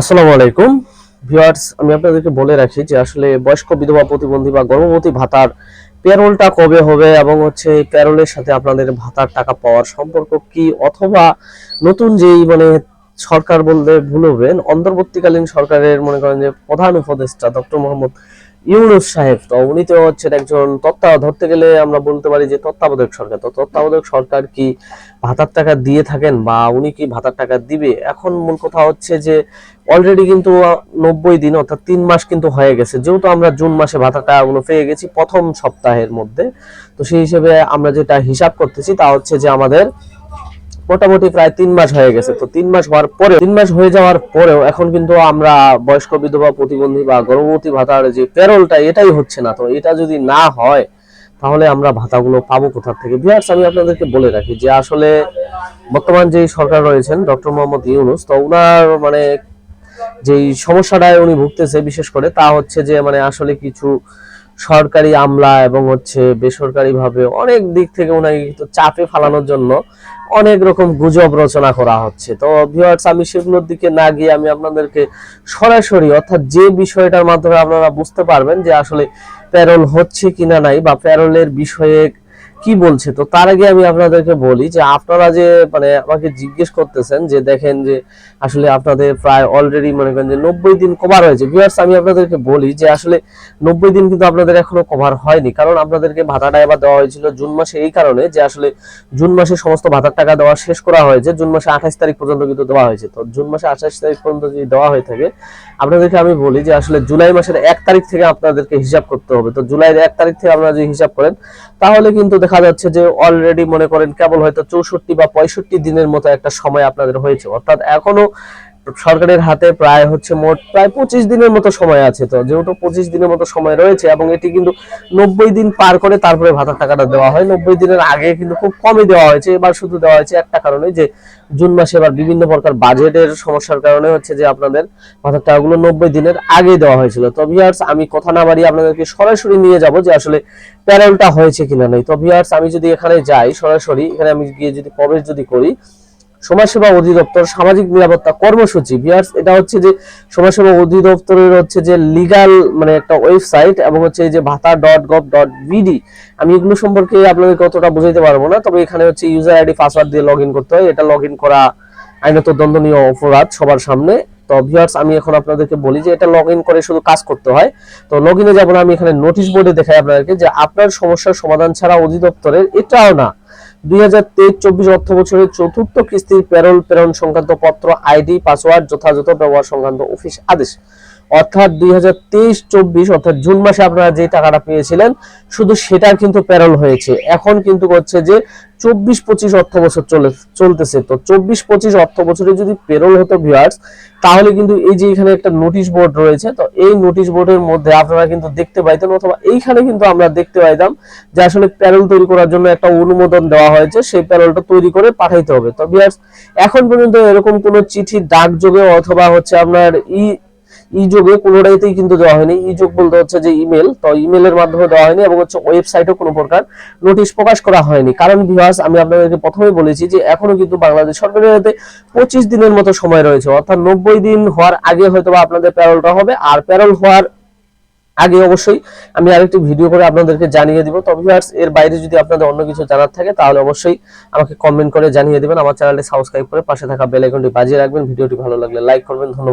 আসসালামু আলাইকুম। ভিউয়ার্স, আমি আপনাদেরকে বলে রাখি যে আসলে বয়স্ক বিধবা প্রতিবন্ধী বা গর্ভবতী ভাতার প্যারোলটা কবে হবে এবং হচ্ছে এই পেরোলের সাথে আপনাদের ভাতার টাকা পাওয়ার সম্পর্ক কি অথবা নতুন যেই মানে সরকার বলতে ভুল হবেন অন্তর্বর্তীকালীন সরকারের মনে করেন যে প্রধান উপদেষ্টা ডক্টর মোহাম্মদ ইউনুস সাহেব, তো উনি তো হচ্ছেন একজন তত্ত্বা, ধরতে গেলে আমরা বলতে পারি যে তত্ত্বাবধায়ক সরকার। তো তত্ত্বাবধায়ক সরকার কি ভাতার টাকা দিয়ে থাকেন বা উনি কি ভাতার টাকা দিবে? এখন মূল কথা হচ্ছে যে অলরেডি কিন্তু নব্বই দিন, অর্থাৎ তিন মাস কিন্তু হয়ে গেছে। যেহেতু আমরা জুন মাসে ভাতার টাকাগুলো পেয়ে গেছি প্রথম সপ্তাহের মধ্যে, তো সেই হিসেবে আমরা যেটা হিসাব করতেছি তা হচ্ছে যে আমাদের মোটামুটি প্রায় তিন মাস হয়ে গেছে। তো তিন মাস হওয়ার পরে তিন মাস হয়ে যাওয়ার পরেও এখন কিন্তু আমরা বয়স্ক বিধবা প্রতিবন্ধী বা গর্ভবতী ভাতার যে পেরোলটা, এটাই হচ্ছে না। তো এটা যদি না হয়, তাহলে আমরা ভাতাগুলো পাবো কোথার থেকে? ভিউয়ার্স, আমি আপনাদেরকে বলে রাখি যে আসলে বর্তমান যে সরকার রয়েছেন, ডক্টর মোহাম্মদ ইউনুস, তো ওনার মানে যেই সমস্যাটায় উনি ভুগতেছে বিশেষ করে, তা হচ্ছে যে মানে আসলে কিছু সরকারি আমলা এবং হচ্ছে বেসরকারি ভাবে অনেক দিক থেকে ওনাকে কিন্তু চাপে ফালানোর জন্য অনেক রকম গুজব রচনা করা হচ্ছে। তো ভিউয়ার্স আমি সেগুলোর দিকে না গিয়ে আমি আপনাদেরকে সরাসরি, অর্থাৎ যে বিষয়টার মাধ্যমে আপনারা বুঝতে পারবেন যে আসলে প্যারোল হচ্ছে কিনা নাই বা প্যারোলের বিষয়ে কি বলছে, তো তার আগে আমি আপনাদেরকে বলি যে আপনারা যে মানে আমাকে জিজ্ঞেস করতেছেন যে দেখেন যে আসলে আপনাদের প্রায় অলরেডি মনে করেন যে নব্বই দিন কভার হয়েছে। ভিউয়ার্স আমি আপনাদেরকে বলি যে আসলে নব্বই দিন কিন্তু আপনাদের এখনও কভার হয়নি। কারণ আপনাদেরকে ভাতাটা এবার দেওয়া হয়েছিল জুন মাসে এই কারণে যে আসলে জুন মাসে সমস্ত ভাতার টাকা দেওয়া শেষ করা হয়েছে। জুন মাসে আঠাশ তারিখ পর্যন্ত কিন্তু দেওয়া হয়েছে। তো জুন মাসে আঠাশ তারিখ পর্যন্ত যদি দেওয়া হয়ে থাকে, আপনাদেরকে আমি বলি যে আসলে জুলাই মাসের এক তারিখ থেকে আপনাদেরকে হিসাব করতে হবে। তো জুলাইয়ের এক তারিখ থেকে আপনারা যদি হিসাব করেন, তাহলে কিন্তু দেখা যাচ্ছে যে অলরেডি মনে করেন কেবল হয়তো চৌষট্টি বা পঁয়ষট্টি দিনের মতো একটা সময় আপনাদের হয়েছে। অর্থাৎ এখনও সরকারের হাতে প্রায় হচ্ছে মোট প্রায় পঁচিশ দিনের মতো সময় আছে তো, যেহেতু পঁচিশ দিনের মতো সময় রয়েছে এবং এটি কিন্তু নব্বই দিন পার করে তারপরে ভাতার টাকাটা দেওয়া হয়। নব্বই দিনের আগে কিন্তু খুব কমই দেওয়া হয়েছে, এবার শুধু দেওয়া হয়েছে একটা কারণে যে জুন মাসে এবার বিভিন্ন প্রকার বাজেটের সমস্যার কারণে হচ্ছে যে আপনাদের ভাতার টাকাগুলো নব্বই দিনের আগে দেওয়া হয়েছিল। তো ভিয়ার্স আমি কথা না বাড়িয়ে আপনাদেরকে সরাসরি নিয়ে যাব যে আসলে প্যারেলটা হয়েছে কিনা নেই। তো ভিয়ার্স আমি যদি এখানে যাই সরাসরি, এখানে আমি গিয়ে যদি প্রবেশ যদি করি সমাজসেবা অধিদপ্তর, সামাজিক নিরাপত্তা কর্মসূচি বিয়ার্স এটা হচ্ছে যে সমাজসেবা অধিদপ্তরের হচ্ছে যে লিগাল মানে একটা ওয়েবসাইট এবং হচ্ছে যে ভাতা ডট গভ ডট বিডি আমি এগুলো সম্পর্কে আপনাদের কতটা বুঝাইতে পারব না, তবে এখানে হচ্ছে ইউজার আইডি পাসওয়ার্ড দিয়ে লগ করতে হয়, এটা লগ করা আইনত দণ্ডনীয় অপরাধ সবার সামনে। তো ভিউয়ার্স আমি এখন আপনাদেরকে বলি যে এটা লগ করে শুধু কাজ করতে হয়। তো লগ ইনে যাব না, আমি এখানে নোটিশ বোর্ডে দেখাই আপনাদেরকে যে আপনার সমস্যার সমাধান ছাড়া অধিদপ্তরের এটাও না। দুই হাজার তেইশ চব্বিশ অর্থ বছরের চতুর্থ কিস্তির প্যারোল প্রেরণ সংক্রান্ত পত্র আইডি, পাসওয়ার্ড, যথাযথ ব্যবহার সংক্রান্ত অফিস আদেশ। অর্থাৎ দুই হাজার তেইশ, চব্বিশ, অর্থাৎ জুন মাসে আপনারা যে টাকাটা পেয়েছিলেন, শুধু সেটার কিন্তু প্যারল হয়েছে। এখন কিন্তু হচ্ছে যে চব্বিশ পঁচিশ অর্থ বছর চলে, চলতেছে। তো চব্বিশ পঁচিশ অর্থ বছরে যদি পেরোল হতো ভিউয়ার্স তাহলে কিন্তু এই যে এখানে একটা নোটিশ বোর্ড রয়েছে, তো এই নোটিশ বোর্ডের মধ্যে আপনারা কিন্তু দেখতে পাইতেন, অথবা এইখানে কিন্তু আমরা দেখতে পাইতাম যে আসলে প্যারোল তৈরি করার জন্য একটা অনুমোদন দেওয়া হয়েছে, সেই প্যারোলটা তৈরি করে পাঠাইতে হবে। তো ভিউয়ার্স এখন পর্যন্ত এরকম কোনো চিঠি ডাক যোগে অথবা হচ্ছে আপনার ই ই যোগে কোনোটাইতেই কিন্তু দেওয়া হয়নি। ই যোগ বলতে হচ্ছে যে ইমেল তো ইমেলের মাধ্যমে দেওয়া হয়নি এবং হচ্ছে ওয়েবসাইটও কোনো প্রকার নোটিশ প্রকাশ করা হয়নি। কারণ ভিউয়ার্স আমি আপনাদেরকে প্রথমেই বলেছি যে এখনও কিন্তু বাংলাদেশ সরকারের হাতে পঁচিশ দিনের মতো সময় রয়েছে। অর্থাৎ নব্বই দিন হওয়ার আগে হয়তো আপনাদের প্যারোলটা হবে। আর প্যারোল হওয়ার আগে অবশ্যই আমি আরেকটি ভিডিও করে আপনাদেরকে জানিয়ে দিব। তবে ভিউয়ার্স এর বাইরে যদি আপনাদের অন্য কিছু জানার থাকে, তাহলে অবশ্যই আমাকে কমেন্ট করে জানিয়ে দিবেন। আমার চ্যানেলটি সাবস্ক্রাইব করে পাশে থাকা বেল আইকনটি বাজিয়ে রাখবেন। ভিডিওটি ভালো লাগলে লাইক করবেন। ধন্যবাদ।